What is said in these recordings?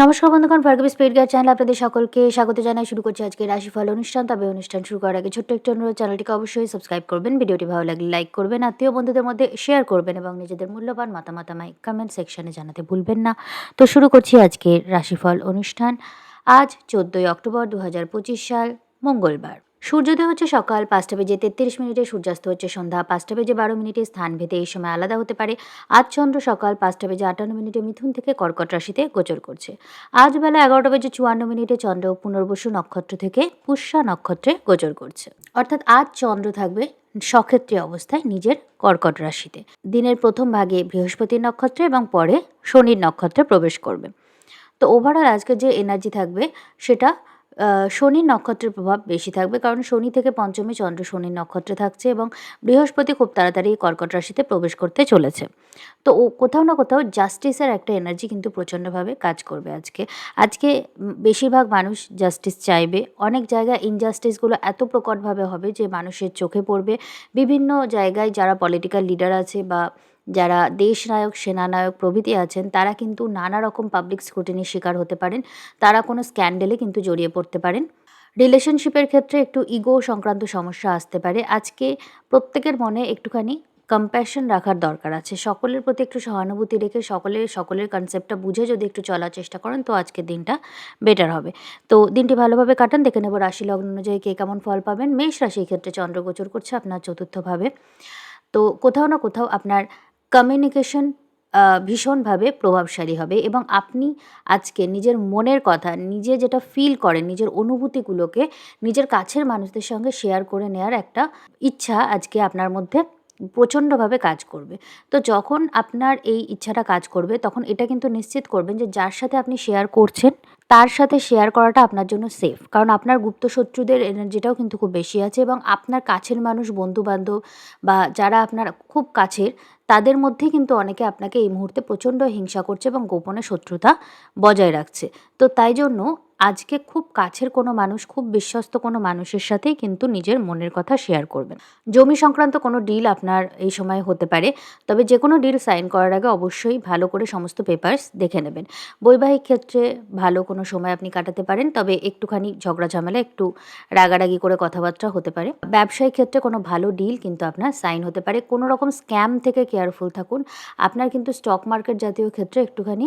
নমস্কার বন্ধুগণ, Bhargavi speed guide channel আপনাদের সকলকে স্বাগত জানাই। শুরু করছি আজকে রাশিফল অনুষ্ঠান। তবে অনুষ্ঠান শুরু করার আগে ছোট্ট একটি অনুরোধ, চ্যানেলটিকে অবশ্যই সাবস্ক্রাইব করবেন, ভিডিওটি ভালো লাগলে লাইক করবেন, আত্মীয় বন্ধুদের মধ্যে শেয়ার করবেন এবং নিজেদের মূল্যবান মাতা আমায় কমেন্ট সেকশনে জানাতে ভুলবেন না। তো শুরু করছি আজকের রাশিফল অনুষ্ঠান। আজ চোদ্দোই অক্টোবর দু হাজার পঁচিশ সাল, মঙ্গলবার। সূর্যোদয় হচ্ছে সকাল পাঁচটা বেজে তেত্রিশ মিনিটে, সূর্যাস্ত হচ্ছে সন্ধ্যা পাঁচটা বেজে বারো মিনিটে। স্থান ভেদে এই সময় আলাদা হতে পারে। আজ চন্দ্র সকাল পাঁচটা বেজে আটান্ন মিনিটে মিথুন থেকে কর্কট রাশিতে গোচর করছে। আজ বেলা এগারোটা বেজে চুয়ান্ন মিনিটে চন্দ্র পুনর্বসু নক্ষত্র থেকে পুষ্যা নক্ষত্রে গোচর করছে। অর্থাৎ আজ চন্দ্র থাকবে সক্ষেত্রী অবস্থায় নিজের কর্কট রাশিতে। দিনের প্রথম ভাগে বৃহস্পতির নক্ষত্রে এবং পরে শনির নক্ষত্রে প্রবেশ করবে। তো ওভারঅল আজকে যে এনার্জি থাকবে সেটা শনির নক্ষত্রের প্রভাব বেশি থাকবে কারণ শনি থেকে পঞ্চমী চন্দ্র শনির নক্ষত্রে থাকছে এবং বৃহস্পতি খুব তাড়াতাড়ি কর্কট রাশিতে প্রবেশ করতে চলেছে। তো ও কোথাও না কোথাও জাস্টিসের একটা এনার্জি কিন্তু প্রচণ্ডভাবে কাজ করবে আজকে। আজকে বেশিরভাগ মানুষ জাস্টিস চাইবে। অনেক জায়গায় ইনজাস্টিসগুলো এত প্রকটভাবে হবে যে মানুষের চোখে পড়বে। বিভিন্ন জায়গায় যারা পলিটিক্যাল লিডার আছে বা যারা দেশনায়ক, সেনানায়ক প্রভৃতি আছেন, তারা কিন্তু নানা রকম পাবলিক স্ক্রুটিনির শিকার হতে পারেন। তারা কোনো স্ক্যান্ডেলে কিন্তু জড়িয়ে পড়তে পারেন। রিলেশনশিপের ক্ষেত্রে একটু ইগো সংক্রান্ত সমস্যা আসতে পারে। আজকে প্রত্যেকের মনে একটুখানি কম্প্যাশন রাখার দরকার আছে। সকলের প্রতি একটু সহানুভূতি রেখে সকলের সকলের কনসেপ্টটা বুঝে যদি একটু চলার চেষ্টা করেন, তো আজকের দিনটা বেটার হবে। তো দিনটি ভালোভাবে কাটান। দেখে নেব রাশি লগ্ন অনুযায়ী কে কেমন ফল পাবেন। মেষ রাশির ক্ষেত্রে চন্দ্রগোচর করছে আপনার চতুর্থভাবে। তো কোথাও না কোথাও আপনার কমিউনিকেশন ভীষণভাবে প্রভাবশালী হবে এবং আপনি আজকে নিজের মনের কথা, নিজে যেটা ফিল করেন, নিজের অনুভূতিগুলোকে নিজের কাছের মানুষদের সঙ্গে শেয়ার করে নেওয়ার একটা ইচ্ছা আজকে আপনার মধ্যে প্রচণ্ডভাবে কাজ করবে। তো যখন আপনার এই ইচ্ছাটা কাজ করবে, তখন এটা কিন্তু নিশ্চিত করবেন যে যার সাথে আপনি শেয়ার করছেন তার সাথে শেয়ার করাটা আপনার জন্য সেফ কারণ আপনার গুপ্ত শত্রুদের এনার্জিটাও কিন্তু খুব বেশি আছে এবং আপনার কাছের মানুষ, বন্ধুবান্ধব বা যারা আপনার খুব কাছের, তাদের মধ্যে কিন্তু অনেকে আপনাকে এই মুহূর্তে প্রচণ্ড হিংসা করছে এবং গোপনে শত্রুতা বজায় রাখছে। তো তাই জন্য আজকে খুব কাছের কোনো মানুষ, খুব বিশ্বস্ত কোনো মানুষের সাথেই কিন্তু নিজের মনের কথা শেয়ার করবেন। জমি সংক্রান্ত কোনো ডিল আপনার এই সময় হতে পারে, তবে যে কোনো ডিল সাইন করার আগে অবশ্যই ভালো করে সমস্ত পেপার্স দেখে নেবেন। বৈবাহিক ক্ষেত্রে ভালো কোনো সময় আপনি কাটাতে পারেন, তবে একটুখানি ঝগড়া ঝামেলা, একটু রাগারাগি করে কথাবার্তা হতে পারে। ব্যবসায়িক ক্ষেত্রে কোনো ভালো ডিল কিন্তু আপনার সাইন হতে পারে। কোনো রকম স্ক্যাম থেকে কেয়ারফুল থাকুন। আপনার কিন্তু স্টক মার্কেট জাতীয় ক্ষেত্রে একটুখানি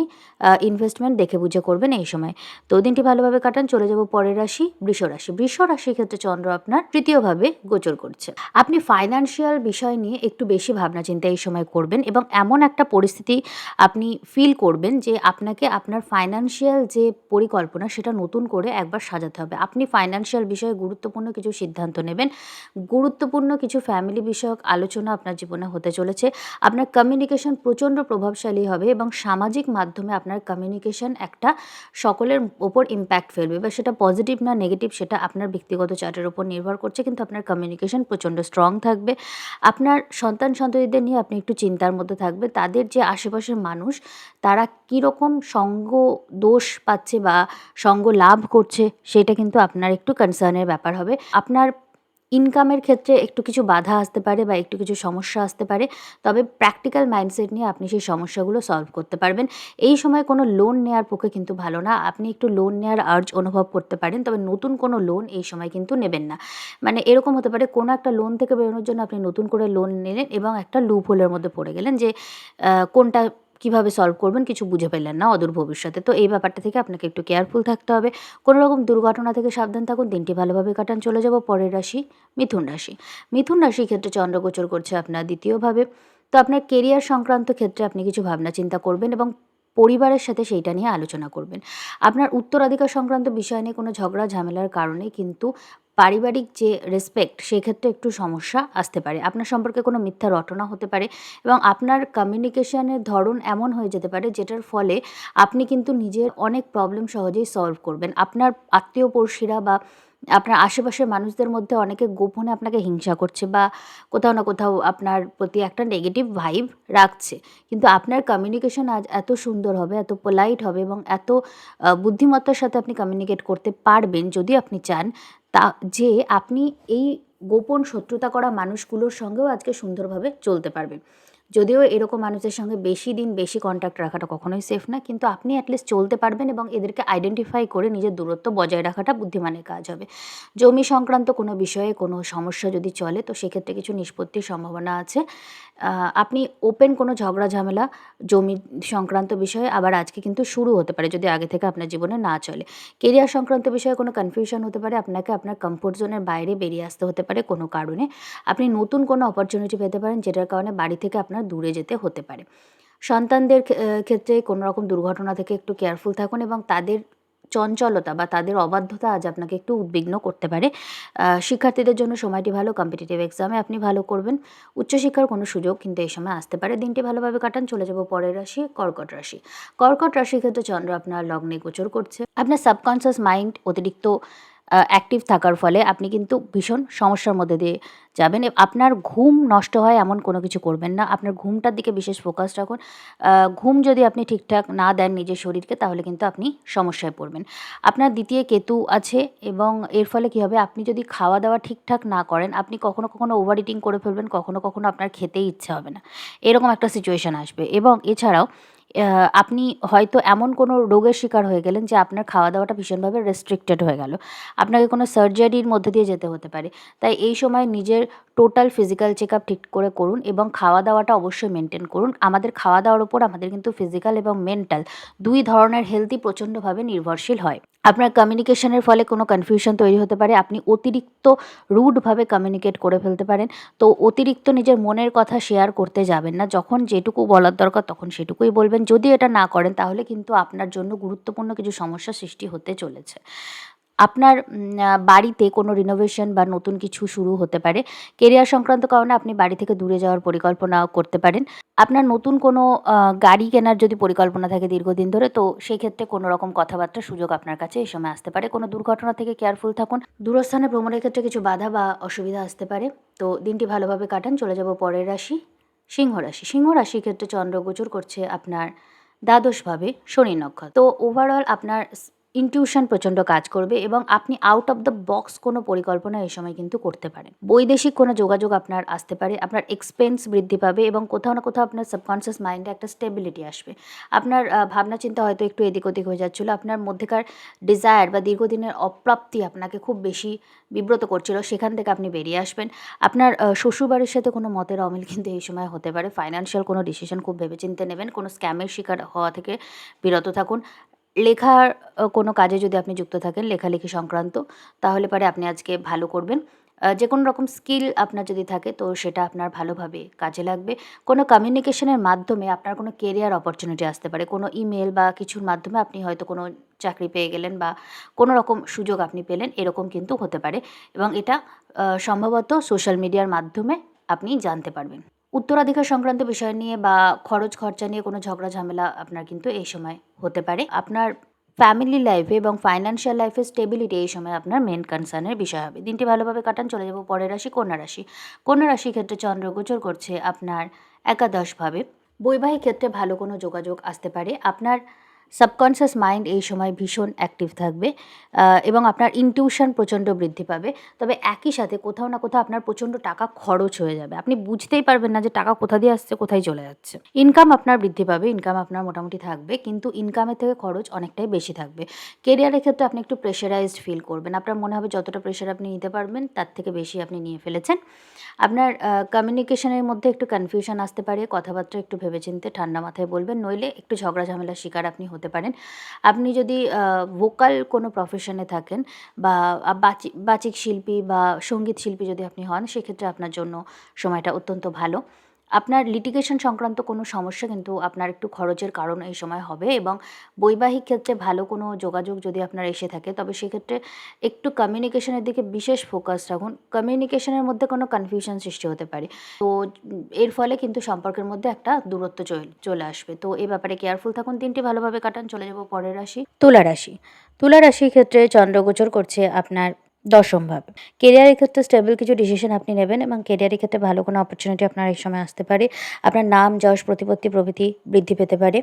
ইনভেস্টমেন্ট দেখে বুঝে করবেন এই সময়। তো দিনটি ভালোভাবে কাটান, চলে যাব পরের রাশি, বৃষ রাশি। বৃষ রাশির ক্ষেত্রে চন্দ্র আপনার তৃতীয়ভাবে গোচর করছে। আপনি ফাইন্যান্সিয়াল বিষয় নিয়ে একটু বেশি ভাবনা চিন্তা এই সময় করবেন এবং এমন একটা পরিস্থিতি আপনি ফিল করবেন যে আপনাকে আপনার ফাইন্যান্সিয়াল যে পরিকল্পনা সেটা নতুন করে একবার সাজাতে হবে। আপনি ফাইন্যান্সিয়াল বিষয়ে গুরুত্বপূর্ণ কিছু সিদ্ধান্ত নেবেন। গুরুত্বপূর্ণ কিছু ফ্যামিলি বিষয়ক আলোচনা আপনার জীবনে হতে চলেছে। আপনার কমিউনিকেশন প্রচণ্ড প্রভাবশালী হবে এবং সামাজিক মাধ্যমে আপনার কমিউনিকেশন একটা সকলের ওপর ইম্প্যাক্ট ফেলবে বা সেটা পজিটিভ না নেগেটিভ সেটা আপনার ব্যক্তিগত চার্টের উপর নির্ভর করছে, কিন্তু আপনার কমিউনিকেশন প্রচণ্ড স্ট্রং থাকবে। আপনার সন্তান সন্ততিদের নিয়ে আপনি একটু চিন্তার মধ্যে থাকবে। তাদের যে আশেপাশের মানুষ, তারা কীরকম সঙ্গ দোষ পাচ্ছে বা সঙ্গ লাভ করছে, সেটা কিন্তু আপনার একটু কনসার্নের ব্যাপার হবে। আপনার ইনকামের ক্ষেত্রে একটু কিছু বাধা আসতে পারে বা একটু কিছু সমস্যা আসতে পারে, তবে প্র্যাকটিক্যাল মাইন্ডসেট নিয়ে আপনি সেই সমস্যাগুলো সলভ করতে পারবেন। এই সময় কোনো লোন নেওয়ার পক্ষে কিন্তু ভালো না। আপনি একটু লোন নেওয়ার আর্জ অনুভব করতে পারেন, তবে নতুন কোনো লোন এই সময় কিন্তু নেবেন না। মানে এরকম হতে পারে, কোনো একটা লোন থেকে বেরোনোর জন্য আপনি নতুন করে লোন নিলেন এবং একটা লুপ হোলের মধ্যে পড়ে গেলেন যে কোনটা কীভাবে সলভ করবেন কিছু বুঝে পেলেন না অদূর ভবিষ্যতে। তো এই ব্যাপারটা থেকে আপনাকে একটু কেয়ারফুল থাকতে হবে। কোনো রকম দুর্ঘটনা থেকে সাবধান থাকুন, দিনটি ভালোভাবে কাটান, চলে যাব পরের রাশি, মিথুন রাশি। মিথুন রাশির ক্ষেত্রে চন্দ্রগোচর করছে আপনার দ্বিতীয়ভাবে। তো আপনার কেরিয়ার সংক্রান্ত ক্ষেত্রে আপনি কিছু ভাবনা চিন্তা করবেন এবং পরিবারের সাথে সেইটা নিয়ে আলোচনা করবেন। আপনার উত্তরাধিকার সংক্রান্ত বিষয় নিয়ে কোনো ঝগড়া, ঝামেলার কারণে কিন্তু পারিবারিক যে রেসপেক্ট সেক্ষেত্রে একটু সমস্যা আসতে পারে। আপনার সম্পর্কে কোনো মিথ্যা রটনা হতে পারে এবং আপনার কমিউনিকেশনের ধরন এমন হয়ে যেতে পারে যেটার ফলে আপনি কিন্তু নিজের অনেক প্রবলেম সহজেই সলভ করবেন। আপনার আত্মীয় পড়শিরা বা আপনার আশেপাশের মানুষদের মধ্যে অনেকে গোপনে আপনাকে হিংসা করছে বা কোথাও না কোথাও আপনার প্রতি একটা নেগেটিভ ভাইব রাখছে। কিন্তু আপনার কমিউনিকেশন আজ এত সুন্দর হবে, এত পোলাইট হবে এবং এত বুদ্ধিমত্তার সাথে আপনি কমিউনিকেট করতে পারবেন যদি আপনি চান তা যে আপনি এই গোপন শত্রুতা করা মানুষগুলোর সঙ্গেও আজকে সুন্দরভাবে চলতে পারবেন। যদিও এরকম মানুষের সঙ্গে বেশি দিন বেশি কন্ট্যাক্ট রাখাটা কখনোই সেফ না, কিন্তু আপনি অ্যাটলিস্ট চলতে পারবেন এবং এদেরকে আইডেন্টিফাই করে নিজের দূরত্ব বজায় রাখাটা বুদ্ধিমানের কাজ হবে। জমি সংক্রান্ত কোনো বিষয়ে কোনো সমস্যা যদি চলে, তো সেক্ষেত্রে কিছু নিষ্পত্তির সম্ভাবনা আছে। আপনি ওপেন কোনো ঝগড়া ঝামেলা জমি সংক্রান্ত বিষয়ে আবার আজকে কিন্তু শুরু হতে পারে, যদি আগে থেকে আপনার জীবনে না চলে। কেরিয়ার সংক্রান্ত বিষয়ে কোনো কনফিউশন হতে পারে, আপনাকে আপনার কমফোর্ট জোনের বাইরে বেরিয়ে আসতে হতে পারে কোনো কারণে। আপনি নতুন কোনো অপরচুনিটি পেতে পারেন, যেটার কারণে বাড়ি থেকে আপনার দূরে যেতে হতে পারে। সন্তানদের ক্ষেত্রে কোনো রকম দুর্ঘটনা থেকে একটু কেয়ারফুল থাকুন এবং তাদের চঞ্চলতা বা তাদের অবাধ্যতা আজ আপনাকে একটু উদ্বিগ্ন করতে পারে। শিক্ষার্থীদের জন্য সময়টি ভালো কম্পিটিটিভ এক্সামে আপনি ভালো করবেন। উচ্চশিক্ষার কোনো সুযোগ কিন্তু এই সময় আসতে পারে। দিনটি ভালোভাবে কাটান। চলে যাব পরের রাশি, কর্কট রাশি। কর্কট রাশির ক্ষেত্রে চন্দ্র আপনার লগ্নে গোচর করছে। আপনার সাবকনসিয়াস মাইন্ড অতিরিক্ত অ্যাক্টিভ থাকার ফলে আপনি কিন্তু ভীষণ সমস্যার মধ্যে দিয়ে যাবেন। আপনার ঘুম নষ্ট হয় এমন কোনো কিছু করবেন না। আপনার ঘুমটার দিকে বিশেষ ফোকাস রাখুন। ঘুম যদি আপনি ঠিকঠাক না দেন নিজের শরীরকে, তাহলে কিন্তু আপনি সমস্যায় পড়বেন। আপনার দ্বিতীয় কেতু আছে এবং এর ফলে কী হবে? আপনি যদি খাওয়া দাওয়া ঠিকঠাক না করেন, আপনি কখনো কখনো ওভার ইটিং করে ফেলবেন, কখনো কখনো আপনার খেতেই ইচ্ছে হবে না। এরকম একটা সিচুয়েশান আসবে। এবং এছাড়াও আপনি হয়তো এমন কোনো রোগের শিকার হয়ে গেলেন যে আপনার খাওয়া দাওয়াটা ভীষণভাবে রেস্ট্রিক্টেড হয়ে গেল। আপনাকে কোনো সার্জারির মধ্যে দিয়ে যেতে হতে পারে। তাই এই সময় নিজের টোটাল ফিজিক্যাল চেক আপ ঠিক করে করুন এবং খাওয়া দাওয়াটা অবশ্যই মেনটেন করুন। আমাদের খাওয়া দাওয়ার উপর আমাদের কিন্তু ফিজিক্যাল এবং মেন্টাল দুই ধরনের হেলদি প্রচণ্ডভাবে নির্ভরশীল হয়। আপনার কমিউনিকেশনের ফলে কোনো কনফিউশন তৈরি হতে পারে। আপনি অতিরিক্ত রুডভাবে কমিউনিকেট করে ফেলতে পারেন। তো অতিরিক্ত নিজের মনের কথা শেয়ার করতে যাবেন না। যখন যেটুকু বলার দরকার তখন সেটুকুই বলবেন। যদি এটা না করেন তাহলে কিন্তু আপনার জন্য গুরুত্বপূর্ণ কিছু সমস্যা সৃষ্টি হতে চলেছে। আপনার বাড়িতে কোনো রিনোভেশন বা নতুন কিছু শুরু হতে পারে কেরিয়ার সংক্রান্ত কারণে আপনি বাড়ি থেকে দূরে যাওয়ার পরিকল্পনা করতে পারেন। আপনার নতুন কোনো গাড়ি কেনার যদি পরিকল্পনা থাকে দীর্ঘদিন ধরে, তো সেই ক্ষেত্রে কোনো রকম কথাবার্তার সুযোগ আপনার কাছে এই সময় আসতে পারে। কোনো দুর্ঘটনা থেকে কেয়ারফুল থাকুন। দূরস্থানে ভ্রমণের ক্ষেত্রে কিছু বাধা বা অসুবিধা আসতে পারে। তো দিনটি ভালোভাবে কাটান। চলে যাব পরের রাশি, সিংহ রাশি। সিংহ রাশির ক্ষেত্রে চন্দ্র গোচর করছে আপনার দ্বাদশভাবে শনি নক্ষত্র। তো ওভারঅল আপনার ইনটিউশন প্রচণ্ড কাজ করবে এবং আপনি আউট অফ দ্য বক্স কোনো পরিকল্পনা এই সময় কিন্তু করতে পারেন। বৈদেশিক কোনো যোগাযোগ আপনার আসতে পারে, আপনার এক্সপেন্স বৃদ্ধি পাবে এবং কোথাও না কোথাও আপনার সাবকনসিয়াস মাইন্ডে একটা স্টেবিলিটি আসবে। আপনার ভাবনা চিন্তা হয়তো একটু এদিক ওদিক হয়ে যাচ্ছিল, আপনার মধ্যেকার ডিজায়ার বা দীর্ঘদিনের অপ্রাপ্তি আপনাকে খুব বেশি বিব্রত করছিল, সেখান থেকে আপনি বেরিয়ে আসবেন। আপনার শ্বশুরবাড়ির সাথে কোনো মতের অমিল কিন্তু এই সময় হতে পারে। ফাইন্যান্সিয়াল কোনো ডিসিশন খুব ভেবেচিন্তে নেবেন, কোনো স্ক্যামের শিকার হওয়া থেকে বিরত থাকুন। লেখার কোনো কাজে যদি আপনি যুক্ত থাকেন লেখালেখি সংক্রান্ত, তাহলে পরে আপনি আজকে ভালো করবেন। যে কোনো রকম স্কিল আপনার যদি থাকে, তো সেটা আপনার ভালোভাবে কাজে লাগবে। কোনো কমিউনিকেশনের মাধ্যমে আপনার কোনো কেরিয়ার অপরচুনিটি আসতে পারে। কোনো ইমেল বা কিছুর মাধ্যমে আপনি হয়তো কোনো চাকরি পেয়ে গেলেন বা কোনো রকম সুযোগ আপনি পেলেন, এরকম কিন্তু হতে পারে। এবং এটা সম্ভবত সোশ্যাল মিডিয়ার মাধ্যমে আপনি জানতে পারবেন। উত্তরাধিকার সংক্রান্ত বিষয় নিয়ে বা খরচ খরচা নিয়ে কোনো ঝগড়া ঝামেলা আপনার কিন্তু এই সময় হতে পারে। আপনার ফ্যামিলি লাইফে এবং ফাইন্যান্সিয়াল লাইফে স্টেবিলিটি এই সময় আপনার মেন কনসার্নের বিষয় হবে। দিনটি ভালোভাবে কাটান, চলে যাব পরের রাশি, কন্যা রাশি। কন্যা রাশির ক্ষেত্রে চন্দ্রগোচর করছে আপনার একাদশভাবে বৈবাহিক ক্ষেত্রে ভালো কোনো যোগাযোগ আসতে পারে। আপনার সাবকনসিয়াস মাইন্ড এই সময় ভীষণ অ্যাক্টিভ থাকবে এবং আপনার ইনটিউশন প্রচণ্ড বৃদ্ধি পাবে। তবে একই সাথে কোথাও না কোথাও আপনার প্রচণ্ড টাকা খরচ হয়ে যাবে। আপনি বুঝতেই পারবেন না যে টাকা কোথা দিয়ে আসছে, কোথায় চলে যাচ্ছে। ইনকাম আপনার বৃদ্ধি পাবে ইনকাম আপনার মোটামুটি থাকবে, কিন্তু ইনকামের থেকে খরচ অনেকটাই বেশি থাকবে। কেরিয়ারের ক্ষেত্রে আপনি একটু প্রেশারাইজড ফিল করবেন। আপনার মনে হবে যতটা প্রেশার আপনি নিতে পারবেন, তার থেকে বেশি আপনি নিয়ে ফেলেছেন। আপনার কমিউনিকেশনের মধ্যে একটু কনফিউশন আসতে পারে, কথাবার্তা একটু ভেবেচিন্তে ঠান্ডা মাথায় বলবেন, নইলে একটু ঝগড়া ঝামেলার শিকার আপনি হতে পারেন। আপনি যদি ভোকাল কোনো প্রফেশনে থাকেন বা বাচি, বাচিক শিল্পী বা সংগীত শিল্পী যদি আপনি হন, সেক্ষেত্রে আপনার জন্য সময়টা অত্যন্ত ভালো। আপনার লিটিগেশন সংক্রান্ত কোনো সমস্যা কিন্তু আপনার একটু খরচের কারণ এই সময় হবে এবং বৈবাহিক ক্ষেত্রে ভালো কোনো যোগাযোগ যদি আপনার এসে থাকে, তবে সেক্ষেত্রে একটু কমিউনিকেশনের দিকে বিশেষ ফোকাস রাখুন। কমিউনিকেশনের মধ্যে কোনো কনফিউশন সৃষ্টি হতে পারে। তো এর ফলে কিন্তু সম্পর্কের মধ্যে একটা দূরত্ব চল- আসবে। তো এই ব্যাপারে কেয়ারফুল থাকুন, দিনটি ভালোভাবে কাটান। চলে যাব পরের রাশি। তুলা রাশি। তুলা রাশির ক্ষেত্রে চন্দ্রগোচর করছে আপনার দশমভাবে কেরিয়ারের ক্ষেত্রে স্টেবল কিছু ডিসিশন আপনি নেবেন এবং কেরিয়ারের ক্ষেত্রে ভালো কোনো অপরচুনিটি আপনার এই সময় আসতে পারে। আপনার নাম, যশ, প্রতিপত্তি, প্রভৃতি বৃদ্ধি পেতে পারে।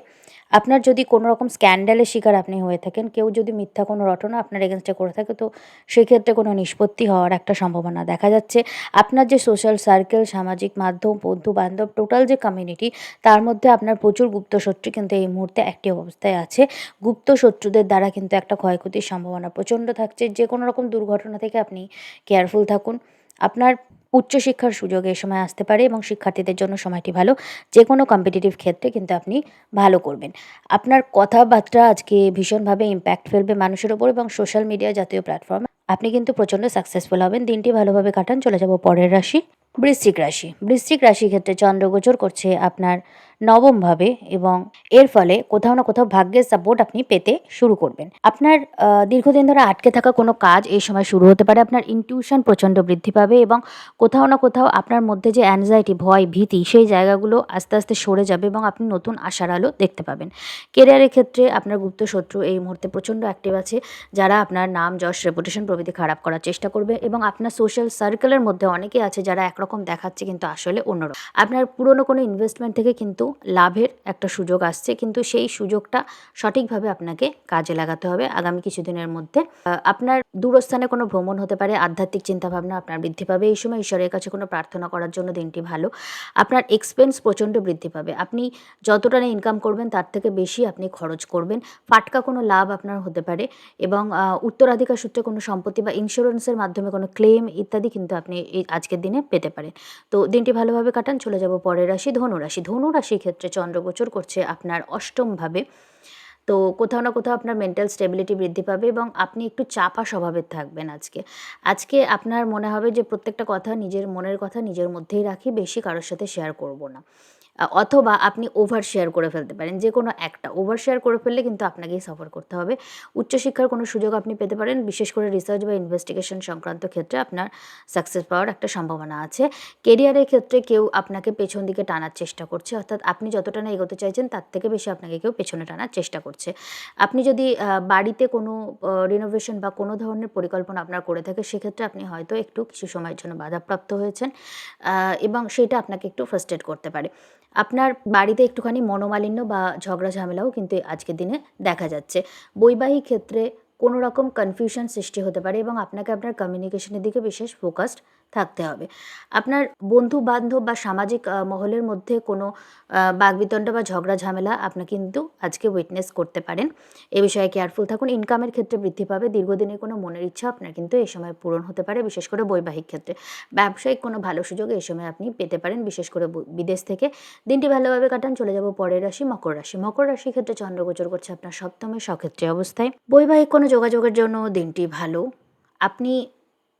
আপনার যদি কোনো রকম স্ক্যান্ডালের শিকার আপনি হয়ে থাকেন, কেউ যদি মিথ্যা কোনো রটনা আপনার এগেনস্টে করে থাকে, তো সেক্ষেত্রে কোনো নিষ্পত্তি হওয়ার একটা সম্ভাবনা দেখা যাচ্ছে। আপনার যে সোশ্যাল সার্কেল সামাজিক মাধ্যম বন্ধু বান্ধব টোটাল যে কমিউনিটি তার মধ্যে আপনার প্রচুর গুপ্ত শত্রু কিন্তু এই মুহূর্তে একটি অবস্থায় আছে। গুপ্ত শত্রুদের দ্বারা কিন্তু একটা ক্ষয়ক্ষতির সম্ভাবনা প্রচণ্ড থাকছে। যে কোনো রকম দুর্ঘটনা থেকে আপনি কেয়ারফুল থাকুন। আপনার উচ্চশিক্ষার সুযোগ এই সময় আসতে পারে এবং শিক্ষার্থীদের জন্য সময়টি ভালো। যে কোনো কম্পিটিটিভ ক্ষেত্রে কিন্তু আপনি ভালো করবেন। আপনার কথাবার্তা আজকে ভীষণভাবে ইম্প্যাক্ট ফেলবে মানুষের ওপর এবং সোশ্যাল মিডিয়া জাতীয় প্ল্যাটফর্মে আপনি কিন্তু প্রচণ্ড সাকসেসফুল হবেন। দিনটি ভালোভাবে কাটান। চলে যাব পরের রাশি, বৃশ্চিক রাশি। বৃশ্চিক রাশির ক্ষেত্রে চন্দ্রগোচর করছে আপনার নবমভাবে এবং এর ফলে কোথাও না কোথাও ভাগ্যের সাপোর্ট আপনি পেতে শুরু করবেন। আপনার দীর্ঘদিন ধরে আটকে থাকা কোনো কাজ এই সময় শুরু হতে পারে। আপনার ইনটিউশন প্রচণ্ড বৃদ্ধি পাবে এবং কোথাও না কোথাও আপনার মধ্যে যে অ্যাংজাইটি ভয়, ভীতি সেই জায়গাগুলো আস্তে আস্তে সরে যাবে এবং আপনি নতুন আশার আলো দেখতে পাবেন। কেরিয়ারের ক্ষেত্রে আপনার গুপ্ত শত্রু এই মুহূর্তে প্রচণ্ড অ্যাক্টিভ আছে, যারা আপনার নাম, যশ রেপুটেশন প্রভৃতি খারাপ করার চেষ্টা করবে এবং আপনার সোশ্যাল সার্কেলের মধ্যে অনেকে আছে যারা একরকম দেখাচ্ছে কিন্তু আসলে অন্যরকম। আপনার পুরনো কোনো ইনভেস্টমেন্ট থেকে কিন্তু লাভের একটা সুযোগ আসছে। কিন্তু সেই সুযোগটা সঠিকভাবে আপনাকে কাজে লাগাতে হবে আগামী কিছুদিনের মধ্যে। আপনার দূরস্থানে কোনো ভ্রমণ হতে পারে, আধ্যাত্মিক চিন্তাভাবনা আপনার বৃদ্ধি পাবে। এই সময় ঈশ্বরের কাছে কোনো প্রার্থনা করার জন্য দিনটি ভালো। আপনার এক্সপেন্স প্রচণ্ড বৃদ্ধি পাবে। আপনি যতটা না ইনকাম করবেন, তার থেকে বেশি আপনি খরচ করবেন। ফাটকা কোনো লাভ আপনার হতে পারে এবং উত্তরাধিকার সূত্রে কোনো সম্পত্তি বা ইন্স্যুরেন্সের মাধ্যমে কোনো ক্লেম ইত্যাদি কিন্তু আপনি আজকের দিনে পেতে পারেন। তো দিনটি ভালোভাবে কাটান। চলে যাব পরের রাশি ধনু রাশি। ধনু রাশির ক্ষেত্রে চন্দ্রগোচর করছে আপনার অষ্টমভাবে। তো কোথাও না কোথাও আপনার মেন্টাল স্টেবিলিটি বৃদ্ধি পাবে এবং আপনি একটু চাপা স্বভাবের থাকবেন আজকে। আজকে আপনার মনে হবে যে প্রত্যেকটা কথা নিজের মনের কথা নিজের মধ্যেই রাখি, বেশি কারোর সাথে শেয়ার করব না। অথবা আপনি ওভার শেয়ার করে ফেলতে পারেন। যে কোনো একটা ওভার শেয়ার করে ফেললে কিন্তু আপনাকেই সফর করতে হবে। উচ্চশিক্ষার কোনো সুযোগ আপনি পেতে পারেন। বিশেষ করে রিসার্চ বা ইনভেস্টিগেশন সংক্রান্ত ক্ষেত্রে আপনার সাকসেস পাওয়ার একটা সম্ভাবনা আছে। কেরিয়ারের ক্ষেত্রে কেউ আপনাকে পেছন দিকে টানার চেষ্টা করছে। অর্থাৎ আপনি যতটা না এগোতে চাইছেন, তার থেকে বেশি আপনাকে কেউ পেছনে টানার চেষ্টা করছে। আপনি যদি বাড়িতে কোনো রিনোভেশন বা কোনো ধরনের পরিকল্পনা আপনার করে থাকে, সেক্ষেত্রে আপনি হয়তো একটু কিছু সময়ের জন্য বাধাপ্রাপ্ত হয়েছেন এবং সেটা আপনাকে একটু ফার্স্টেড করতে পারে। আপনার বাড়িতে একটুখানি মনোমালিন্য বা ঝগড়া ঝামেলাও কিন্তু আজকের দিনে দেখা যাচ্ছে। বৈবাহিক ক্ষেত্রে কোনো রকম কনফিউশন সৃষ্টি হতে পারে এবং আপনাকে আপনার কমিউনিকেশনের দিকে বিশেষ ফোকাসড থাকতে হবে। আপনার বন্ধু বান্ধব বা সামাজিক মহলের মধ্যে কোনো বাগবিতণ্ডা বা ঝগড়া ঝামেলা আপনি কিন্তু আজকে উইটনেস করতে পারেন। এ বিষয়ে কেয়ারফুল থাকুন। ইনকামের ক্ষেত্রে বৃদ্ধি পাবে। দীর্ঘদিনের কোনো মনের ইচ্ছা আপনার কিন্তু এই সময় পূরণ হতে পারে, বিশেষ করে বৈবাহিক ক্ষেত্রে। ব্যবসায়িক কোনো ভালো সুযোগ এই সময় আপনি পেতে পারেন, বিশেষ করে বিদেশ থেকে। দিনটি ভালোভাবে কাটান, চলে যাব পরের রাশি, মকর রাশি। মকর রাশির ক্ষেত্রে চন্দ্রগোচর করছে আপনার সপ্তমে, সক্ষেত্রে অবস্থায়। বৈবাহিক কোনো যোগাযোগের জন্য দিনটি ভালো। আপনি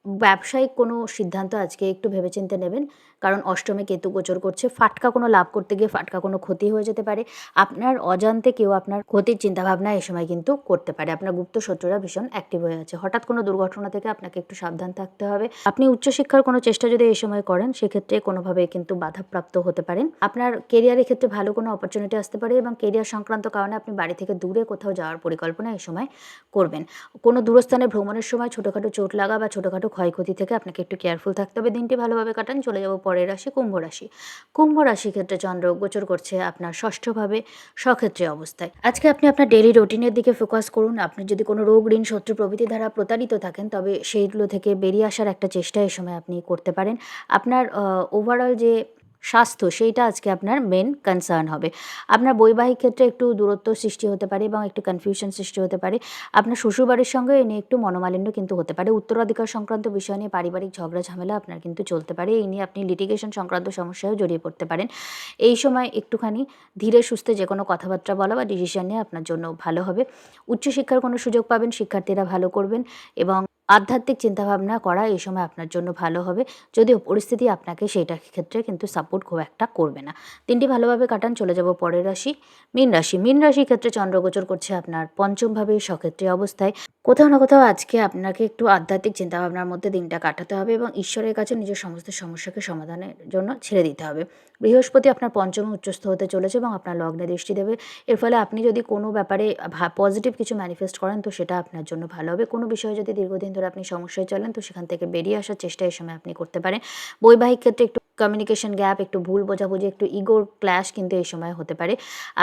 ব্যবসায়িক কোনো সিদ্ধান্ত আজকে একটু ভেবেচিন্তে নেবেন। কারণ অষ্টমে কেতু গোচর করছে, ফাটকা কোনো লাভ করতে গিয়ে ফাটকা কোনো ক্ষতি হয়ে যেতে পারে। আপনার অজান্তে কেউ আপনার ক্ষতির চিন্তাভাবনা এই সময় কিন্তু করতে পারে। আপনার গুপ্ত শত্রুরা ভীষণ অ্যাক্টিভ হয়ে আছে। হঠাৎ কোনো দুর্ঘটনা থেকে আপনাকে একটু সাবধান থাকতে হবে। আপনি উচ্চশিক্ষার কোনো চেষ্টা যদি এই সময় করেন, সেক্ষেত্রে কোনোভাবে কিন্তু বাধাপ্রাপ্ত হতে পারেন। আপনার কেরিয়ারের ক্ষেত্রে ভালো কোনো অপরচুনিটি আসতে পারে এবং কেরিয়ার সংক্রান্ত কারণে আপনি বাড়ি থেকে দূরে কোথাও যাওয়ার পরিকল্পনা এই সময় করবেন। কোনো দূরস্থানে ভ্রমণের সময় ছোটোখাটো চোট লাগা বা ছোটোখাটো ক্ষয়ক্ষতি থেকে আপনাকে একটু কেয়ারফুল থাকতে হবে। দিনটি ভালোভাবে কাটান, চলে যাব পরের রাশি, কুম্ভ রাশি। কুম্ভ রাশি ক্ষেত্রে চন্দ্র গোচর করছে আপনার ষষ্ঠভাবে সক্ষেত্রে অবস্থায়। আজকে আপনি আপনার ডেলি রুটিনের দিকে ফোকাস করুন। আপনি যদি কোনো রোগ, ঋণ, শত্রু প্রভৃতি দ্বারা প্রতারিত থাকেন, তবে সেইগুলো থেকে বেরিয়ে আসার একটা চেষ্টা এই সময় আপনি করতে পারেন। আপনার ওভারঅল যে স্বাস্থ্য, সেইটা আজকে আপনার মেন কনসার্ন হবে। আপনার বৈবাহিক ক্ষেত্রে একটু দূরত্ব সৃষ্টি হতে পারে এবং একটু কনফিউশন সৃষ্টি হতে পারে। আপনার শ্বশুরবাড়ির সঙ্গে এ নিয়ে একটু মনোমালিন্য কিন্তু হতে পারে। উত্তরাধিকার সংক্রান্ত বিষয় নিয়ে পারিবারিক ঝগড়া, ঝামেলা আপনার কিন্তু চলতে পারে। এই নিয়ে আপনি লিটিগেশন সংক্রান্ত সমস্যায়ও জড়িয়ে পড়তে পারেন। এই সময় একটুখানি ধীরে সুস্থে যে কোনো কথাবার্তা বলা বা ডিসিশন নিয়ে আপনার জন্য ভালো হবে। উচ্চশিক্ষার কোনো সুযোগ পাবেন, শিক্ষার্থীরা ভালো করবেন এবং আধ্যাত্মিক চিন্তাভাবনা করা এই সময় আপনার জন্য ভালো হবে। যদিও পরিস্থিতি আপনাকে সেইটার ক্ষেত্রে কিন্তু সাপোর্ট খুব একটা করবে না। তিনটি ভালোভাবে কাটান, চলে যাব পরের রাশি, মীন রাশি। মীন রাশির ক্ষেত্রে চন্দ্রগোচর করছে আপনার পঞ্চমভাবে সক্ষেত্রে অবস্থায়। কোথাও না কোথাও আজকে আপনাকে একটু আধ্যাত্মিক চিন্তাভাবনার মধ্যে দিনটা কাটাতে হবে এবং ঈশ্বরের কাছে নিজের সমস্ত সমস্যাকে সমাধানের জন্য ছেড়ে দিতে হবে। বৃহস্পতি আপনার পঞ্চম উচ্চস্থ হতে চলেছে এবং আপনার লগ্নে দৃষ্টি দেবে। এর ফলে আপনি যদি কোনো ব্যাপারে পজিটিভ কিছু ম্যানিফেস্ট করেন তো সেটা আপনার জন্য ভালো হবে। কোনো বিষয়ে যদি দীর্ঘদিন ধরে আপনি সমস্যায় চলেন তো সেখান থেকে বেরিয়ে আসার চেষ্টা এই সময় আপনি করতে পারেন। বৈবাহিক ক্ষেত্রে একটু কমিউনিকেশন গ্যাপ একটু ভুল বোঝাবুঝি, একটু ইগোর ক্ল্যাশ কিন্তু এই সময় হতে পারে।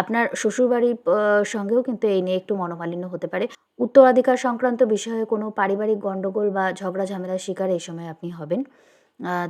আপনার শ্বশুরবাড়ির সঙ্গেও কিন্তু এই নিয়ে একটু মনোমালিন্য হতে পারে। উত্তরাধিকার সংক্রান্ত বিষয়ে কোনো পারিবারিক গণ্ডগোল বা ঝগড়া ঝামেলার শিকার এই সময় আপনি হবেন।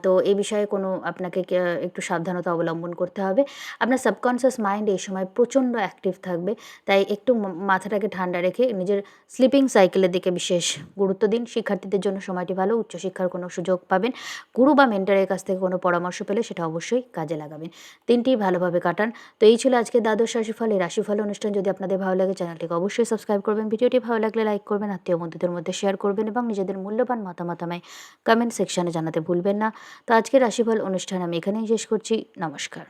তো এই বিষয়ে কোনো আপনাকে একটু সাবধানতা অবলম্বন করতে হবে। আপনার সাবকনসিয়াস মাইন্ড এই সময় প্রচণ্ড অ্যাক্টিভ থাকবে। তাই একটু মাথাটাকে ঠান্ডা রেখে নিজের স্লিপিং সাইকেলের দিকে বিশেষ গুরুত্ব দিন। শিক্ষার্থীদের জন্য সময়টি ভালো উচ্চশিক্ষার কোনো সুযোগ পাবেন। গুরু বা মেন্টারের কাছ থেকে কোনো পরামর্শ পেলে সেটা অবশ্যই কাজে লাগাবেন। দিনটি ভালোভাবে কাটান। তো এই ছিল আজকে দ্বাদশ রাশিফল। এই রাশিফল অনুষ্ঠান যদি আপনাদের ভালো লাগে, চ্যানেলটিকে অবশ্যই সাবস্ক্রাইব করবেন। ভিডিওটি ভালো লাগলে লাইক করবেন, আত্মীয় বন্ধুদের মধ্যে শেয়ার করবেন এবং নিজেদের মূল্যবান মতামত আমায় কমেন্ট সেকশানে জানাতে ভুলবেন না। তো আজকের রাশিফল অনুষ্ঠান আমি এখানেই শেষ করছি। নমস্কার।